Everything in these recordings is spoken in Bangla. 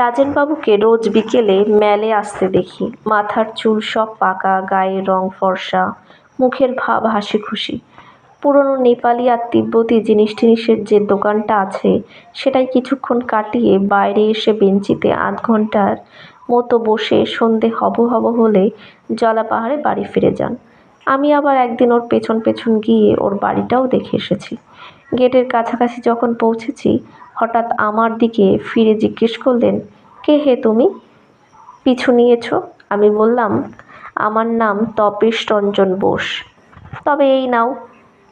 রাজেনবাবুকে রোজ বিকেলে ম্যালে আসতে দেখি। মাথার চুল সব পাকা গায়ের রং ফর্সা, মুখের ভাব হাসি খুশি পুরনো নেপালি আর তিব্বতি জিনিস টিনিসের যে দোকানটা আছে, সেটাই কিছুক্ষণ কাটিয়ে বাইরে এসে বেঞ্চিতে আধ ঘণ্টার মতো বসে সন্ধে হব হব হলে জলা পাহাড়ে বাড়ি ফিরে যান। আমি আবার একদিন ওর পেছন পেছন গিয়ে ওর বাড়িটাও দেখে এসেছি। গেটের কাছাকাছি যখন পৌঁছেছি, হঠাৎ আমার দিকে ফিরে জিজ্ঞেস করলেন, কে হে তুমি? পিছু নিয়েছ? আমি বললাম, আমার নাম তপেশ রঞ্জন বোস। তবে এই নাও,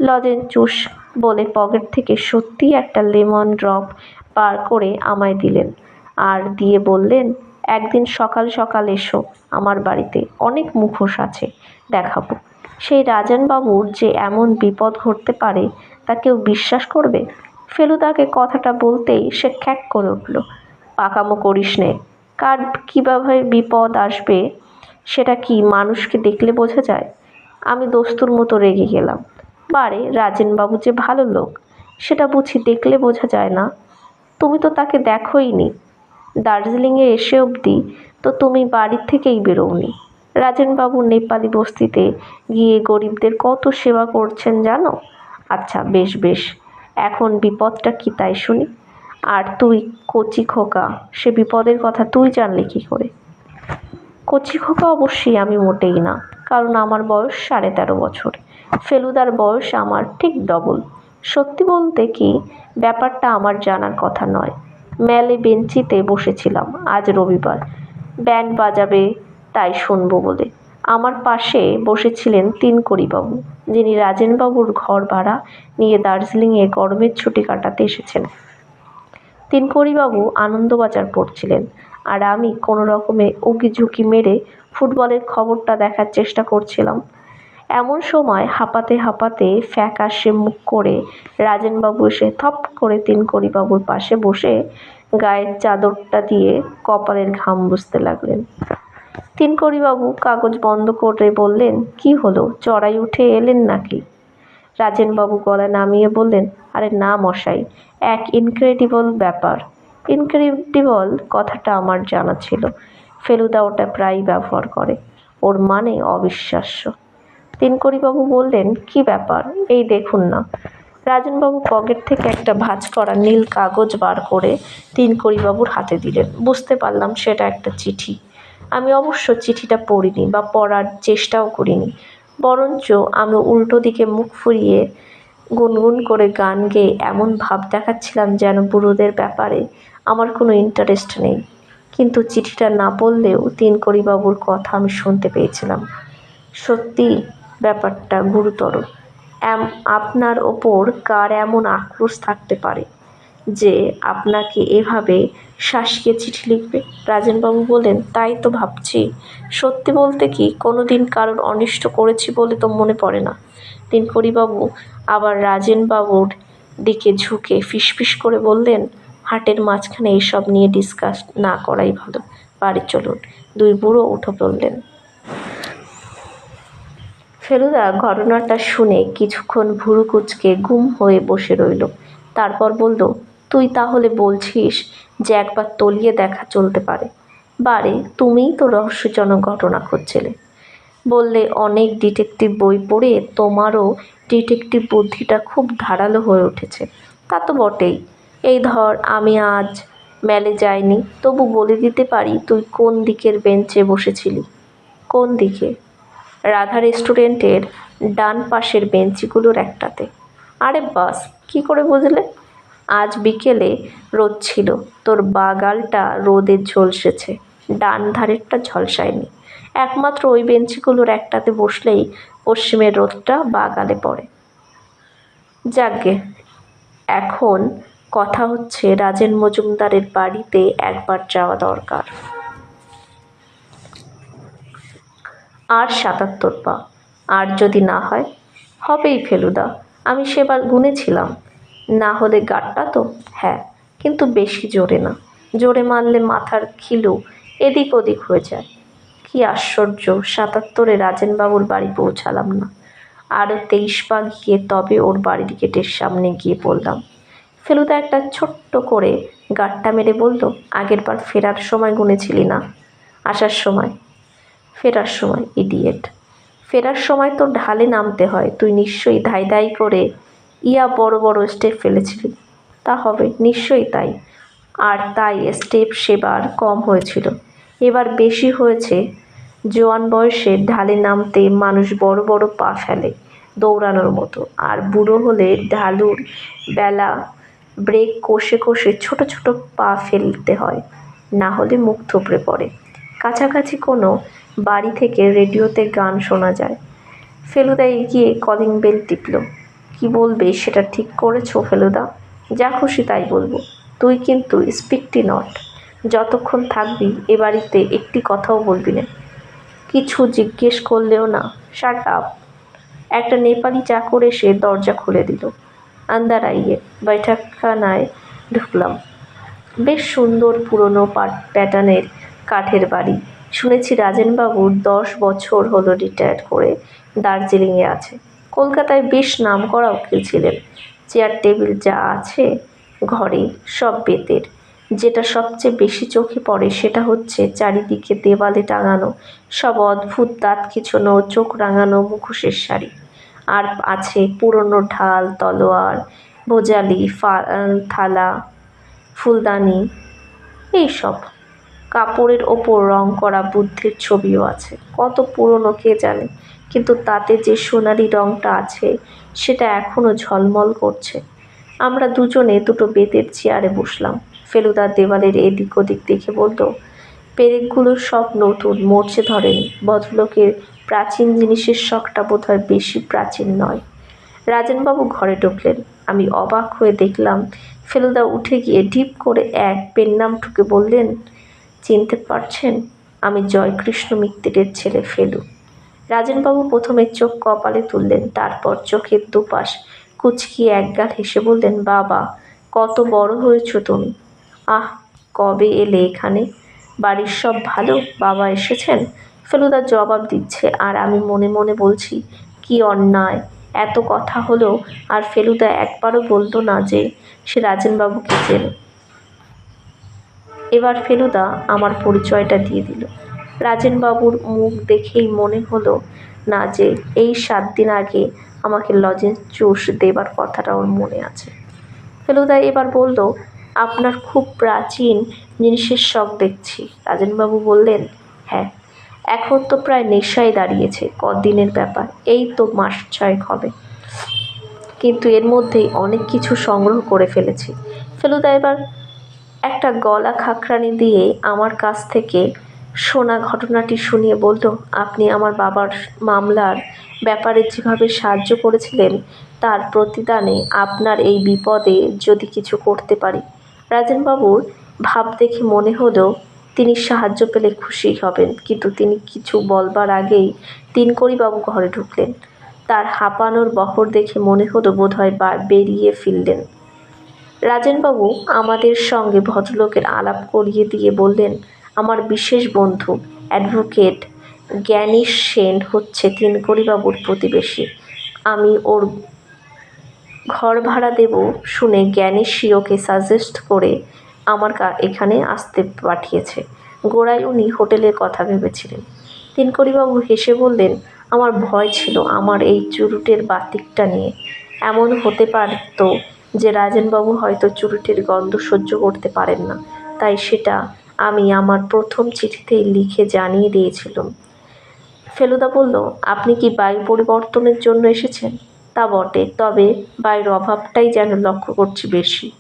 লজেন চুষ বলে পকেট থেকে সত্যিই একটা লেমন ড্রপ বার করে আমায় দিলেন আর দিয়ে বললেন, একদিন সকাল সকাল এসো, আমার বাড়িতে অনেক মুখোশ আছে, দেখাবো। সেই রাজানবাবুর যে এমন বিপদ ঘটতে পারে, তা কেউ বিশ্বাস করবে? ফেলুদাকে কথাটা বলতেই সে খ্যাক করে উঠল। পাকামো করিস নে, কার কীভাবে বিপদ আসবে, সেটা কি মানুষকে দেখলে বোঝা যায়? আমি দস্তুর মতো রেগে গেলাম। বারে, রাজেনবাবু যে ভালো লোক, সেটা বুঝি দেখলে বোঝা যায় না। তুমি তো তাকে দেখোই নি। দার্জিলিংয়ে এসে অবধি তো তুমি বাড়ির থেকেই বেরোওনি। রাজেনবাবু নেপালি বস্তিতে গিয়ে গরিবদের কত সেবা করছেন জানো? আচ্ছা বেশ বেশ। এখন বিপদটা কি তাই শুনি? আর তুই কচি খোকা, সে বিপদের কথা তুই জানলি কী করে? কচি খোকা অবশ্যই আমি মোটেই না, কারণ আমার বয়স সাড়ে তেরো বছর। ফেলুদার বয়স আমার ঠিক ডবল। সত্যি বলতে কি, ব্যাপারটা আমার জানার কথা নয়। ম্যালে বেঞ্চিতে বসেছিলাম আজ রবিবার। ব্যান্ড বাজাবে তাই শুনব বলে। আমার পাশে বসেছিলেন তিনকড়িবাবু, যিনি রাজেনবাবুর ঘর ভাড়া নিয়ে দার্জিলিংয়ে গরমের ছুটি কাটাতে এসেছেন। তিনকড়িবাবু আনন্দবাজার পড়ছিলেন, আর আমি কোনো রকমে উকি ঝুঁকি মেরে ফুটবলের খবরটা দেখার চেষ্টা করছিলাম। এমন সময় হাঁপাতে হাঁপাতে ফ্যাকাশে মুখ করে রাজেনবাবু এসে থপ করে তিনকড়িবাবুর পাশে বসে গায়ের চাদরটা দিয়ে কপালের ঘাম বুঝতে লাগলেন। তিনকড়িবাবু কাগজ বন্ধ করে বললেন, কি হলো? চড়াই উঠে এলেন নাকি? রাজেনবাবু গলা নামিয়ে বললেন, আরে না মশাই, এক ইনক্রেডিবল ব্যাপার। ইনক্রেডিবল কথাটা আমার জানা ছিল। ফেলুদা ওটা প্রায়ই ব্যবহার করে। ওর মানে অবিশ্বাস্য। তিনকড়িবাবু বললেন, কি ব্যাপার? এই দেখুন না। রাজনবাবু পকেট থেকে একটা ভাঁজ করা নীল কাগজ বার করে তিনকড়িবাবুর হাতে দিলেন। বুঝতে পারলাম, সেটা একটা চিঠি। আমি অবশ্য চিঠিটা পড়িনি বা পড়ার চেষ্টাও করিনি। বরঞ্চ আমি উল্টো দিকে মুখ ফুরিয়ে গুনগুন করে গান গেয়ে এমন ভাব দেখাচ্ছিলাম যেন বুড়োদের ব্যাপারে আমার কোনো ইন্টারেস্ট নেই। কিন্তু চিঠিটা না পড়লেও তিনকড়িবাবুর কথা আমি শুনতে পেয়েছিলাম। সত্যি ব্যাপারটা গুরুতর। আপনার ওপর কার এমন আক্রোশ থাকতে পারে? যে আপনাকে এভাবে শাসকে চিঠি লিখবে? রাজেনবাবু বললেন, তাই তো ভাবছি। সত্যি বলতে কি কোনো দিন কারোর অনিষ্ট করেছি বলে তো মনে পড়ে না। তিনকড়িবাবু আবার রাজেনবাবুর দিকে ঝুঁকে ফিসফিস করে বললেন, হাটের মাঝখানে এইসব নিয়ে ডিসকাস না করাই ভালো। বাড়ি চলুন। দুই বুড়ো উঠে পড়লেন। ফেলুদা ঘটনাটা শুনে কিছুক্ষণ ভুরু কুচকে গুম হয়ে বসে রইল। তারপর বলল তুই তাহলে বলছিস যে একবার তলিয়ে দেখা চলতে পারে। বারে, তুমিই তো রহস্যজনক ঘটনা খুঁজছিলে। বললে অনেক ডিটেকটিভ বই পড়ে তোমারও ডিটেকটিভ বুদ্ধিটা খুব ধারালো হয়ে উঠেছে। তা তো বটেই। এই ধর, আমি আজ মেলে যাইনি, তবু বলে দিতে পারি তুই কোন দিকের বেঞ্চে বসেছিলি? কোন দিকে? রাধা রেস্টুরেন্টের ডান পাশের বেঞ্চিগুলোর একটাতে। আরে বাস, কি করে বুঝলে? আজ বিকেলে রোদ ছিল। তোর বাগালটা রোদে ঝলসেছে। ডান ধারেরটা ঝলসায়নি। একমাত্র ওই বেঞ্চিগুলোর একটাতে বসলেই পশ্চিমের রোদটা বাগালে পড়ে। যাকগে, এখন কথা হচ্ছে রাজেন মজুমদারের বাড়িতে একবার যাওয়া দরকার। আর সাতাত্তর পা। আর যদি না হয়, হবেই ফেলুদা। আমি সেবার গুনেছিলাম না হলে গাটটা তো হ্যাঁ কিন্তু বেশি জোরে না। জোরে মারলে মাথার খিলু এদিক ওদিক হয়ে যায়। কি আশ্চর্য, সাতাত্তরে রাজেনবাবুর বাড়ি পৌঁছালাম না। আরও তেইশ পা গিয়ে তবে ওর বাড়ির গেটের সামনে গিয়ে পড়লাম। ফেলুদা একটা ছোট্ট করে গাট্টা মেরে বলল, আগের বার ফেরার সময় গুনেছিলি না? আসার সময়? ফেরার সময় ইডিয়েট ফেরার সময় তো ঢালে নামতে হয়, তুই নিশ্চয়ই ধাই ধাই করে ইয়া বড় বড় স্টেপ ফেলেছিলি। তা হবে, নিশ্চয়ই তাই। আর তাই স্টেপ সেবার কম হয়েছিল। এবার বেশি হয়েছে। জোয়ান বয়সে ঢালে নামতে মানুষ বড় বড় পা ফেলে দৌড়ানোর মতো। আর বুড়ো হলে ঢালুর বেলা ব্রেক কষে কষে ছোট ছোট পা ফেলতে হয়, না হলে মুখ থুবড়ে পড়ে। কাছাকাছি কোনো বাড়ি থেকে রেডিওতে গান শোনা যায়। ফেলুদা এগিয়ে কলিং বেল টিপল। কি বলবে সেটা ঠিক করেছ ফেলুদা? যা খুশি তাই বলব। তুই কিন্তু স্পিকটি নট। যতক্ষণ থাকবি এ বাড়িতে একটি কথাও বলবি না। কিছু জিজ্ঞেস করলেও না। শার্ট আপ একটা নেপালি চাকর এসে দরজা খুলে দিল। আন্দার আইয়ে বৈঠকখানায় ঢুকলাম। বেশ সুন্দর পুরনো প্যাটার্নের কাঠের বাড়ি। শুনেছি রাজেনবাবুর দশ বছর হলো রিটায়ার করে দার্জিলিংয়ে আছে। কলকাতায় বেশ নাম করা উকিল ছিলেন চেয়ার, টেবিল যা আছে, ঘরে সব বেতের। যেটা সবচেয়ে বেশি চোখে পড়ে সেটা হচ্ছে চারিদিকে দেওয়ালে টাঙানো, সব অদ্ভুত দাঁত খিচুনো চোখ রাঙানো মুখোশের শাড়ি। আর আছে পুরনো ঢাল, তলোয়ার, ভোজালি থালা, ফুলদানি, এইসব। কাপড়ের ওপর রং করা বুদ্ধের ছবিও আছে। কত পুরনো কে জানে? কিন্তু তাতে যে সোনালি রংটা আছে, সেটা এখনও ঝলমল করছে। আমরা দুজনে দুটো বেতের চেয়ারে বসলাম। ফেলুদা দেওয়ালের এদিক ওদিক দেখে বলতো পেরেকগুলো সব নতুন মরচে ধরেনি। ভদ্রলোকের প্রাচীন জিনিসের শখটা বোধহয় বেশি প্রাচীন নয়। রাজেনবাবু ঘরে ঢুকলেন। আমি অবাক হয়ে দেখলাম, ফেলুদা উঠে গিয়ে ঢিপ করে এক পেন নাম ঠুকে বললেন, চিনতে পারছেন? আমি জয়কৃষ্ণ মিত্তিরের ছেলে ফেলু। রাজেনবাবু প্রথমে চোখ কপালে তুললেন, তারপর চোখের দুপাশ কুচকিয়ে একগাল হেসে বললেন, বাবা, কত বড় হয়েছ তুমি। আহ, কবে এলে এখানে? বাড়ির সব ভালো? বাবা এসেছেন? ফেলুদা জবাব দিচ্ছে, আর আমি মনে মনে বলছি, কি অন্যায়। এত কথা হলো আর ফেলুদা একবারও বলতো না যে সে রাজেনবাবুকে চেনে। এবার ফেলুদা আমার পরিচয়টা দিয়ে দিল। রাজেনবাবুর মুখ দেখেই মনে হলো না যে এই সাত দিন আগে আমাকে লজেন্স জুস দেবার কথাটা ওর মনে আছে। ফেলুদা এবার বলল, আপনার খুব প্রাচীন জিনিসের শখ দেখছি। রাজেনবাবু বললেন হ্যাঁ এখন তো প্রায় নেশায় দাঁড়িয়েছে, কদিনের ব্যাপার, এই তো মাস ছয়েক হবে। কিন্তু এর মধ্যেই অনেক কিছু সংগ্রহ করে ফেলেছি। ফেলুদা এবার একটা গলা খাকরানি দিয়ে আমার কাছ থেকে শোনা ঘটনাটি শুনিয়ে বলল আপনি আমার বাবার মামলার ব্যাপারে যেভাবে সাহায্য করেছিলেন, তার প্রতিদানে আপনার এই বিপদে যদি কিছু করতে পারি। রাজেনবাবুর ভাব দেখে মনে হলো তিনি সাহায্য পেলে খুশি হবেন, কিন্তু তিনি কিছু বলবার আগেই তিনকড়িবাবু ঘরে ঢুকলেন। তার হাঁপানোর বহর দেখে মনে হলো বোধহয় বেরিয়ে ফিরলেন। রাজেনবাবু আমাদের সঙ্গে ভদ্রলোকের আলাপ করিয়ে দিয়ে বললেন আমার বিশেষ বন্ধু, অ্যাডভোকেট জ্ঞানীশ সেন হচ্ছে তিনকড়িবাবুর প্রতিবেশী। আমি ওর ঘর ভাড়া দেব শুনে জ্ঞানীশ ওকে সাজেস্ট করে আমার এখানে আসতে পাঠিয়েছে। গোড়ায় উনি হোটেলের কথা ভেবেছিলেন। তিনকড়িবাবু হেসে বললেন, আমার ভয় ছিল আমার এই চুরুটের বাতিকটা নিয়ে। এমন হতে পারত যে রাজেনবাবু হয়তো চুরুটের গন্ধ সহ্য করতে পারেন না। তাই সেটা আমি আমার প্রথম চিঠিতেই লিখে জানিয়ে দিয়েছিলাম। ফেলুদা বলল, আপনি কি বায়ু পরিবর্তনের জন্য এসেছেন? তা বটে, তবে বায়ুর অভাবটাই যেন লক্ষ্য করছি বেশি।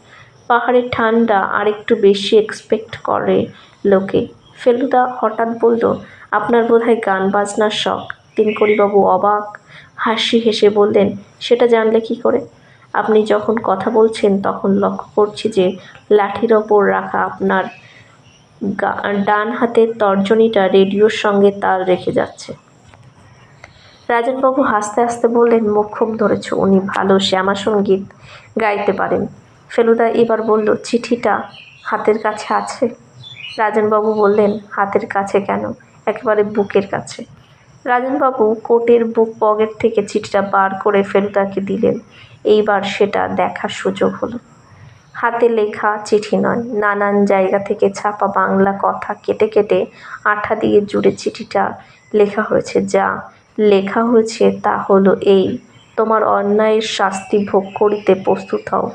পাহাড়ের ঠান্ডা আরেকটু বেশি এক্সপেক্ট করে লোকে। ফেলুদা হঠাৎ বলল, আপনার বোধহয় গান বাজনার শখ? তিনকড়িবাবু অবাক হাসি হেসে বললেন, সেটা জানলে কি করে? আপনি যখন কথা বলছেন, তখন লক্ষ্য করছি যে লাঠির ওপর রাখা আপনার ডান হাতের তর্জনীটা রেডিওর সঙ্গে তাল রেখে যাচ্ছে। রাজনবাবু হাসতে হাসতে বললেন মোক্ষম ধরেছ, উনি ভালো, শ্যামা সংগীত গাইতে পারেন। ফেলুদা এবার বলল, চিঠিটা হাতের কাছে আছে? রাজনবাবু বললেন, হাতের কাছে কেন? একেবারে বুকের কাছে। রাজনবাবু কোটের বুক পকেট থেকে চিঠিটা বার করে ফেলুদাকে দিলেন। এইবার সেটা দেখার সুযোগ হলো। হাতে লেখা চিঠি নয়। নানান জায়গা থেকে ছাপা বাংলা কথা কেটে কেটে আঠা দিয়ে জুড়ে চিঠিটা লেখা হয়েছে। যা লেখা হয়েছে তা হলো এই, তোমার অন্যায়ের শাস্তি ভোগ করিতে প্রস্তুত হও।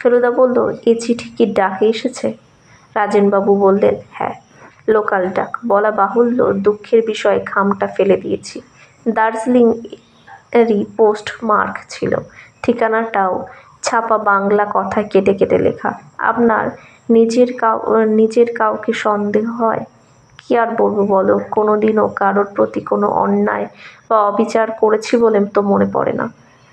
ফেলুদা বলল, এ চিঠি কি ডাকে এসেছে? রাজেনবাবু বললেন হ্যাঁ লোকাল ডাক। বলা বাহুল্য, দুঃখের বিষয়ে খামটা ফেলে দিয়েছি। দার্জিলিং এরই পোস্ট মার্ক ছিল। ঠিকানাটাও ছাপা বাংলা কথায় কেটে কেটে লেখা। আপনার নিজের কাউ, নিজের কাউকে সন্দেহ হয়? কি আর বলব বলো? কোনো দিনও কারোর প্রতি কোনো অন্যায় বা অবিচার করেছি বলে তো মনে পড়ে না।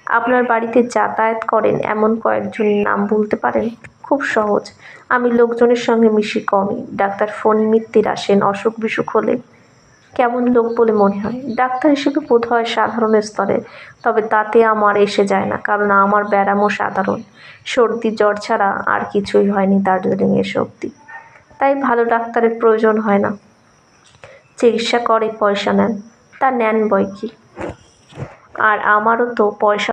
আপনার বাড়িতে যাতায়াত করেন এমন কয়েকজন নাম বলতে পারেন? খুব সহজ। আমি লোকজনের সঙ্গে মিশি কমই। ডাক্তার ফোন মিত্তির আসেন অসুখ বিসুখ হলে। কেমন লোক বলে মনে হয়। ডাক্তার হিসেবে বোধ হয় সাধারণ স্তরে, তবে তাতে আমার এসে যায় না, কারণ আমার ব্যারামও সাধারণ। সর্দি, জ্বর ছাড়া আর কিছুই হয়নি দার্জিলিং এসে অবধি তাই ভালো ডাক্তারের প্রয়োজন হয় না। চিকিৎসা করে, পয়সা নেন। তা নেন বই কি? আর আমারও তো পয়সা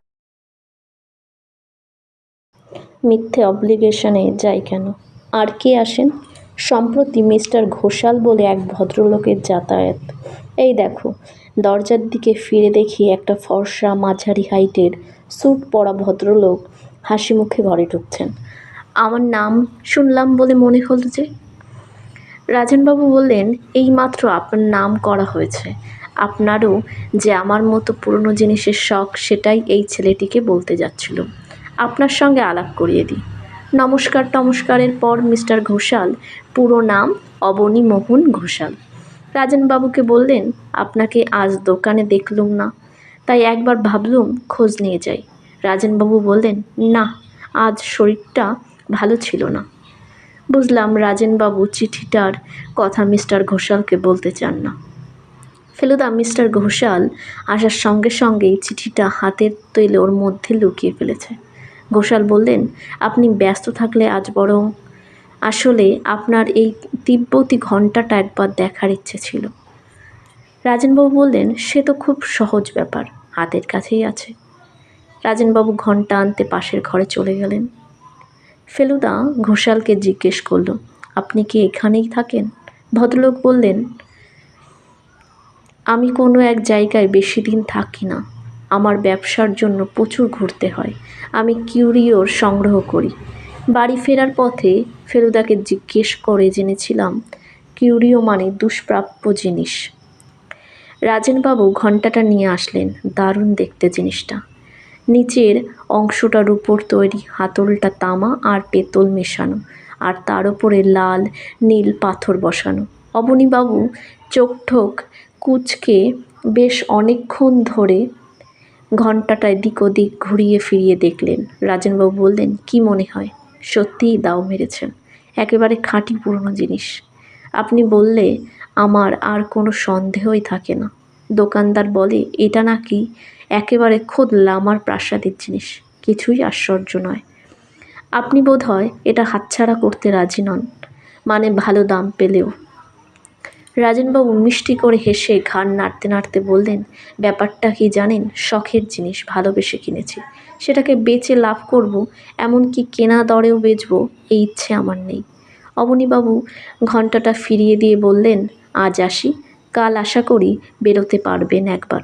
মিথ্যে অব্লিগেশনে যাই কেন? আর কে আসেন? সম্প্রতি মিস্টার ঘোষাল বলে এক ভদ্রলোকের যাতায়াত। এই দেখো, দরজার দিকে ফিরে দেখি একটা ফর্সা মাঝারি হাইটের স্যুট পরা ভদ্রলোক হাসি মুখে ঘরে ঢুকছেন। আমার নাম শুনলাম বলে মনে হলো যে। রাজেনবাবু বললেন, এই মাত্র আপনার নাম করা হয়েছে। আপনারও যে আমার মতো পুরনো জিনিসের শখ, সেটাই এই ছেলেটিকে বলতে যাচ্ছিল। আপনার সঙ্গে আলাপ করিয়ে দিই। নমস্কার টমস্কারের পর মিস্টার ঘোষাল পুরো নাম অবনী মোহন ঘোষাল। রাজেনবাবুকে বললেন, আপনাকে আজ দোকানে দেখলুম না। তাই একবার ভাবলুম খোঁজ নিয়ে যাই। রাজেনবাবু বললেন, না, আজ শরীরটা ভালো ছিল না। বুঝলাম রাজেনবাবু চিঠিটার কথা মিস্টার ঘোষালকে বলতে চান না। ফেলুদা, মিস্টার ঘোষাল আসার সঙ্গে সঙ্গেই চিঠিটা হাতের তৈলোর মধ্যে লুকিয়ে ফেলেছে। ঘোষাল বললেন, আপনি ব্যস্ত থাকলে আজ বরং আসলে আপনার এই তিব্বতী ঘণ্টাটা একবার দেখার ইচ্ছে ছিল। রাজেনবাবু বললেন, সে তো খুব সহজ ব্যাপার, হাতের কাছেই আছে। রাজেনবাবু ঘণ্টা আনতে পাশের ঘরে চলে গেলেন। ফেলুদা ঘোষালকে জিজ্ঞেস করল, আপনি কি এখানেই থাকেন? ভদ্রলোক বললেন, আমি কোনো এক জায়গায় বেশি দিন থাকি না। আমার ব্যবসার জন্য প্রচুর ঘুরতে হয়। আমি কিউরিওর সংগ্রহ করি। বাড়ি ফেরার পথে ফেলুদাকে জিজ্ঞেস করে জেনেছিলাম, কিউরিও মানে দুষ্প্রাপ্য জিনিস। রাজেনবাবু ঘন্টাটা নিয়ে আসলেন, দারুণ দেখতে জিনিসটা। নিচের অংশটার উপর তৈরি হাতলটা তামা আর পেতল মেশানো, আর তার উপরে লাল, নীল পাথর বসানো। অবনীবাবু চোখ ঠোক কুচকে বেশ অনেকক্ষণ ধরে ঘণ্টাটায় দিক ওদিক ঘুরিয়ে ফিরিয়ে দেখলেন। রাজেনবাবু বললেন, কি মনে হয়? সত্যিই দাও মেরেছেন একেবারে খাঁটি পুরনো জিনিস। আপনি বললে আমার আর কোনো সন্দেহই থাকে না। দোকানদার বলে, এটা নাকি একেবারে খোদ লামার প্রাসাদের জিনিস। কিছুই আশ্চর্য নয়। আপনি বোধ হয় এটা হাতছাড়া করতে রাজি নন। মানে ভালো দাম পেলেও। রাজেনবাবু মিষ্টি করে হেসে ঘাড় নাড়তে নাড়তে বললেন, ব্যাপারটা কি জানেন? শখের জিনিস, ভালোবেসে কিনেছি। সেটাকে বেচে লাভ করব, এমনকি কেনা দরেও বেচবো এই ইচ্ছে আমার নেই। অবনীবাবু ঘন্টাটা ফিরিয়ে দিয়ে বললেন, আজ আসি, কাল আশা করি বেরোতে পারবেন একবার।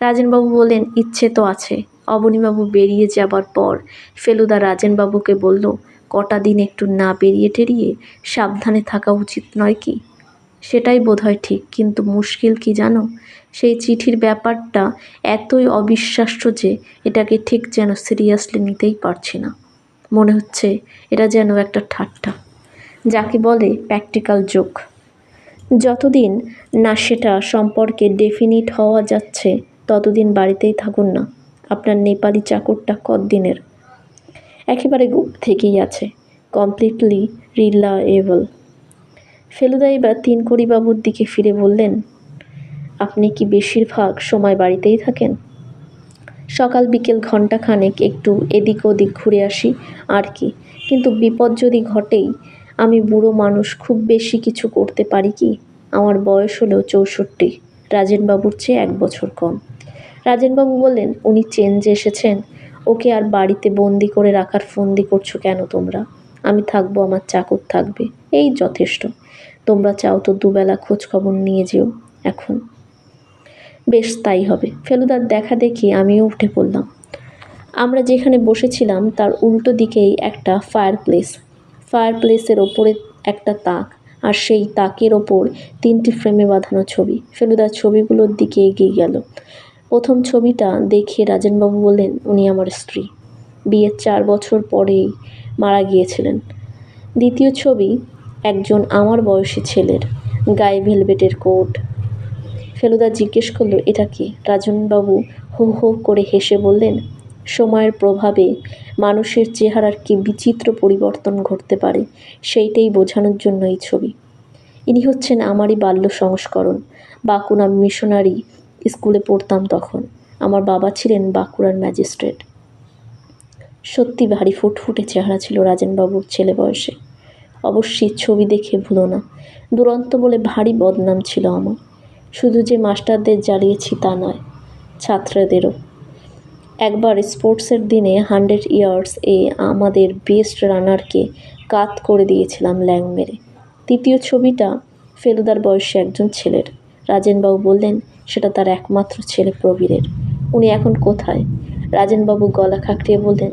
রাজেনবাবু বললেন, ইচ্ছে তো আছে। অবনীবাবু বেরিয়ে যাবার পর ফেলুদা রাজেনবাবুকে বলল, কটা দিন একটু না বেরিয়ে টেরিয়ে সাবধানে থাকা উচিত নয় কি? সেটাই বোধহয় ঠিক, কিন্তু মুশকিল কি জানো? সেই চিঠির ব্যাপারটা এতই অবিশ্বাস্য যে এটাকে ঠিক যেন সিরিয়াসলি নিতেই পারছি না। মনে হচ্ছে এটা যেন একটা ঠাট্টা। যাকে বলে প্র্যাকটিক্যাল জোক। যতদিন না সেটা সম্পর্কে ডেফিনিট হওয়া যাচ্ছে, ততদিন বাড়িতেই থাকুন না। আপনার নেপালি চাকরটা কতদিনের? একেবারে গুপ থেকেই আছে। Completely reliable. ফেলুদা এবার তিনকড়িবাবুর দিকে ফিরে বললেন, আপনি কি বেশিরভাগ সময় বাড়িতেই থাকেন? সকাল, বিকেল ঘণ্টাখানেক একটু এদিক ওদিক ঘুরে আসি, আর কি। কিন্তু বিপদ যদি ঘটেই, আমি বুড়ো মানুষ খুব বেশি কিছু করতে পারি কি? আমার বয়স হলো চৌষট্টি, রাজেনবাবুর চেয়ে এক বছর কম। রাজেনবাবু বললেন, উনি চেঞ্জে এসেছেন। ওকে আর বাড়িতে বন্দি করে রাখার ফন্দি করছ কেন তোমরা? আমি থাকব, আমার চাকর থাকবে। এই যথেষ্ট। তোমরা চাও তো দুবেলা খোঁজ খবর নিয়ে যেও এখন। বেশ, তাই হবে। ফেলুদার দেখা দেখি আমিও উঠে পড়লাম। আমরা যেখানে বসেছিলাম, তার উল্টো দিকেই একটা ফায়ার প্লেস ফায়ার প্লেসের ওপরে একটা তাক, আর সেই তাকের ওপর তিনটি ফ্রেমে বাঁধানো ছবি। ফেলুদার ছবিগুলোর দিকে এগিয়ে গেল। প্রথম ছবিটা দেখে রাজেনবাবু বললেন, উনি আমার স্ত্রী। বিয়ের চার বছর পরেই মারা গিয়েছিলেন। দ্বিতীয় ছবি, একজন আমার বয়সী ছেলের, গায়ে ভেলভেটের কোট। ফেলুদা জিজ্ঞেস করল, এটা কি? রাজনবাবু হো হো করে হেসে বললেন, সময়ের প্রভাবে মানুষের চেহারার কি বিচিত্র পরিবর্তন ঘটতে পারে, সেইটাই বোঝানোর জন্য এই ছবি। ইনি হচ্ছেন আমারই বাল্য সংস্করণ, বাঁকুড়া মিশনারি স্কুলে পড়তাম তখন। আমার বাবা ছিলেন বাঁকুড়ার ম্যাজিস্ট্রেট। সত্যি ভারী ফুটফুটে চেহারা ছিল রাজেনবাবুর ছেলে বয়সে। অবশ্যই ছবি দেখে ভুলো না। দুরন্ত বলে ভারী বদনাম ছিল আমার। শুধু যে মাস্টারদের জ্বালিয়েছি তা নয়, ছাত্রদেরও। একবার স্পোর্টসের দিনে হান্ড্রেড ইয়ার্স এ আমাদের বেস্ট রানারকে কাত করে দিয়েছিলাম ল্যাং মেরে। তৃতীয় ছবিটা ফেলুদার বয়সে একজন ছেলের। রাজেনবাবু বললেন, সেটা তার একমাত্র ছেলে প্রবীরের। উনি এখন কোথায়? রাজেনবাবু গলা খাকড়িয়ে বললেন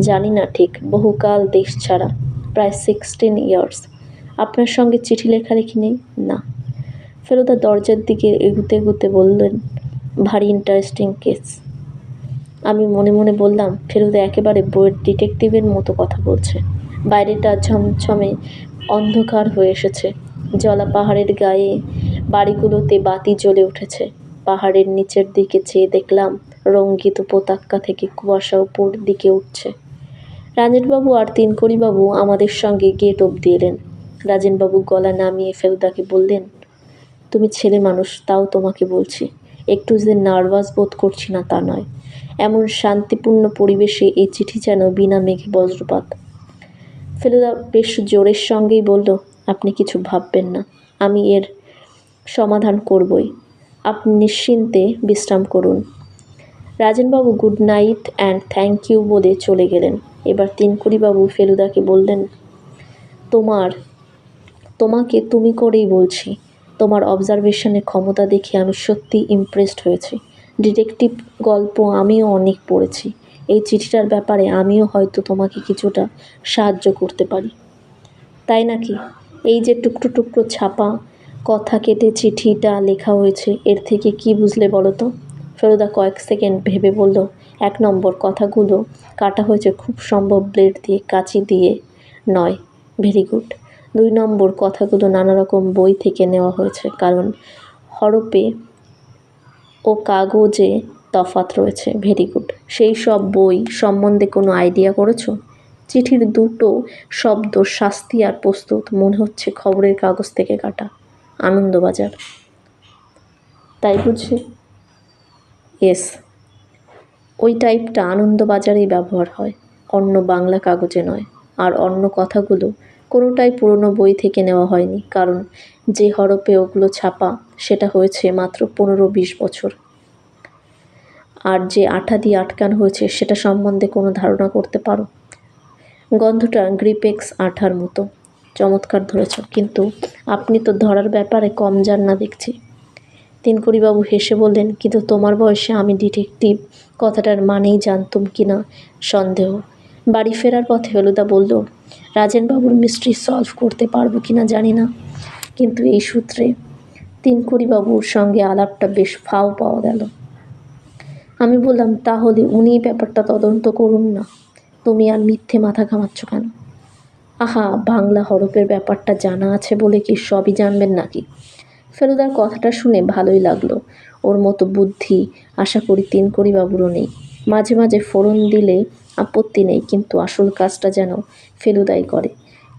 জানি না ঠিক, বহুকাল দেশ ছাড়া, প্রায় সিক্সটিন ইয়ার্স আপনার সঙ্গে চিঠি লেখালেখি নেই না। ফেলুদা দরজার দিকে এগুতে এগুতে বললেন, ভারী ইন্টারেস্টিং কেস আমি মনে মনে বললাম ফেরুদা একেবারে বইয়ের ডিটেকটিভের মতো কথা বলছে। বাইরেটা ঝমঝমে অন্ধকার হয়ে এসেছে। জলা পাহাড়ের গায়ে বাড়িগুলোতে বাতি জ্বলে উঠেছে। পাহাড়ের নিচের দিকে চেয়ে দেখলাম রঙ্গিত পোতাক্কা থেকে কুয়াশা উপর দিকে উঠছে। রাজেনবাবু আর তিনকড়িবাবু আমাদের সঙ্গে গেট অবধি এলেন। রাজেনবাবু গলা নামিয়ে ফেলুদাকে বললেন, তুমি ছেলে মানুষ, তাও তোমাকে বলছি, একটু যে নার্ভাস বোধ করছি না তা নয়। এমন শান্তিপূর্ণ পরিবেশে এই চিঠি যেন বিনা মেঘে বজ্রপাত ফেলুদা বেশ জোরের সঙ্গেই বলল, আপনি কিছু ভাববেন না, আমি এর সমাধান করবই। আপনি নিশ্চিন্তে বিশ্রাম করুন। রাজেনবাবু good night and thank you বলে চলে গেলেন। এবার তিনকুড়িবাবু ফেলুদাকে বললেন, তোমার, তোমাকে তুমি করেই বলছি, তোমার অবজারভেশনের ক্ষমতা দেখে আমি সত্যি ইমপ্রেসড হয়েছি। ডিটেকটিভ গল্প আমিও অনেক পড়েছি। এই চিঠিটার ব্যাপারে আমিও হয়তো তোমাকে কিছুটা সাহায্য করতে পারি। তাই নাকি? এই যে টুকরো টুকরো ছাপা কথা কেটে চিঠিটা লেখা হয়েছে। এর থেকে কি বুঝলে বলো তো? ফেরুদা কয়েক সেকেন্ড ভেবে বলল, এক নম্বর কথাগুলো কাটা হয়েছে খুব সম্ভব ব্লেড দিয়ে, কাঁচি দিয়ে নয়। Very good. দুই নম্বর কথাগুলো নানা রকম বই থেকে নেওয়া হয়েছে, কারণ হরপে ও কাগজে তফাত রয়েছে। Very good. সেই সব বই সম্বন্ধে কোনো আইডিয়া করেছ? চিঠির দুটো শব্দ শাস্তি আর প্রস্তুত, মনে হচ্ছে খবরের কাগজ থেকে কাটা। আনন্দবাজার। তাই বুঝি? এস ওই টাইপটা আনন্দবাজারেই ব্যবহার হয়। অন্য বাংলা কাগজে নয়। আর অন্য কথাগুলো কোনোটাই পুরনো বই থেকে নেওয়া হয়নি। কারণ যে হরপে ওগুলো ছাপা, সেটা হয়েছে মাত্র পনেরো বিশ বছর। আর যে আঠা দিয়ে আটকানো হয়েছে, সেটা সম্বন্ধে কোনো ধারণা করতে পারো? গন্ধটা গ্রিপেক্স আঠার মতো। চমৎকার ধরেছ, কিন্তু আপনি তো ধরার ব্যাপারে কম যান না দেখছি। তিনকড়িবাবু হেসে বললেন, কিন্তু তোমার বয়সে আমি ডিটেকটিভ, কথাটার মানেই জানতুম কি না? সন্দেহ। বাড়ি ফেরার পথে হলুদা বলল, রাজেনবাবুর মিস্ট্রি সলভ করতে পারব কি না জানি না। কিন্তু এই সূত্রে তিনকড়িবাবুর সঙ্গে আলাপটা বেশ ফাও পাওয়া গেল। আমি বললাম, তাহলে উনি ব্যাপারটা তদন্ত করুন না। তুমি আর মিথ্যে মাথা ঘামাচ্ছ কেন? আহা, বাংলা হরফের ব্যাপারটা জানা আছে বলে কি সবই জানবেন নাকি? ফেলুদার কথাটা শুনে ভালোই লাগল। ওর মতো বুদ্ধি, আশা করি তিন করি বাবুরও নেই। মাঝে মাঝে ফোড়ন দিলে আপত্তি নেই, কিন্তু আসল কাজটা যেন ফেলুদাই করে।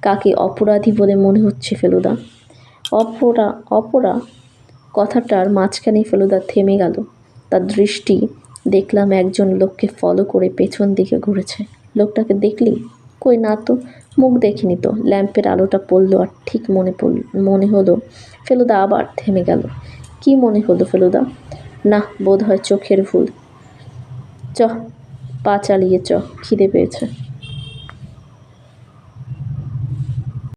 কাকে অপরাধী বলে মনে হচ্ছে ফেলুদা? অপরা অপরা? কথাটার মাঝখানে ফেলুদা থেমে গেল। তার দৃষ্টি দেখলাম একজন লোককে ফলো করে পেছন দিকে ঘুরেছে। লোকটাকে দেখলি? কই না তো? মুখ দেখিনি তো ল্যাম্পের আলোটা পড়ল আর ঠিক মনে পড়ল, মনে হলো ফেলুদা আবার থেমে গেল। কি মনে হলো ফেলুদা? না বোধ হয় চোখের ভুল। চ পা চালিয়ে চ খিদে পেয়েছে।